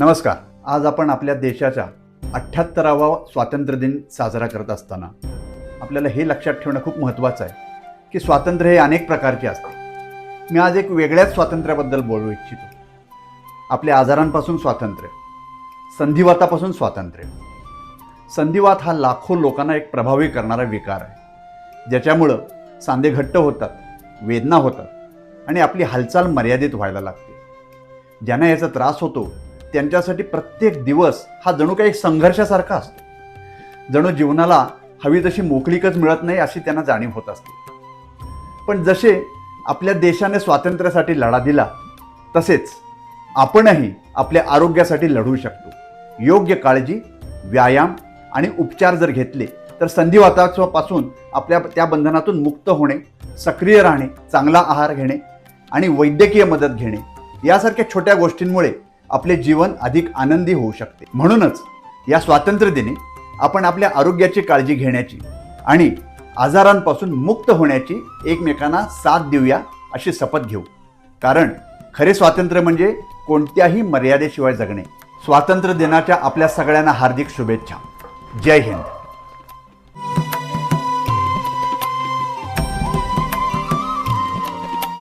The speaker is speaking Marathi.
नमस्कार. आज आपण आपल्या देशाच्या अठ्ठ्याहत्तरावा स्वातंत्र्य दिन साजरा करत असताना आपल्याला हे लक्षात ठेवणं खूप महत्त्वाचं आहे की स्वातंत्र्य हे अनेक प्रकारचे असते. मी आज एक वेगळ्याच स्वातंत्र्याबद्दल बोलू इच्छितो. आपल्या आजारांपासून स्वातंत्र्य संधिवातापासून स्वातंत्र्य. संधिवात हा लाखो लोकांना एक प्रभावी करणारा विकार आहे. ज्याच्यामुळं सांधे घट्ट होतात वेदना होतात आणि आपली हालचाल मर्यादित व्हायला लागते. ज्यांना याचा त्रास होतो त्यांच्यासाठी प्रत्येक दिवस हा जणू काही एक संघर्षासारखा असतो. जणू जीवनाला हवी तशी मोकळीकच मिळत नाही अशी त्यांना जाणीव होत असते. पण जसे आपल्या देशाने स्वातंत्र्यासाठी लढा दिला तसेच आपणही आपल्या आरोग्यासाठी लढू शकतो. योग्य काळजी व्यायाम आणि उपचार जर घेतले तर संधिवातापासून आपल्या त्या बंधनातून मुक्त होणे सक्रिय राहणे चांगला आहार घेणे आणि वैद्यकीय मदत घेणे यासारख्या छोट्या गोष्टींमुळे आपले जीवन अधिक आनंदी होऊ शकते. म्हणूनच या स्वातंत्र्यदिनी आपण आपल्या आरोग्याची काळजी घेण्याची आणि आजारांपासून मुक्त होण्याची एकमेकांना साथ देऊया अशी शपथ घेऊ. कारण खरे स्वातंत्र्य म्हणजे कोणत्याही मर्यादेशिवाय जगणे. स्वातंत्र्य दिनाच्या आपल्या सगळ्यांना हार्दिक शुभेच्छा. जय हिंद.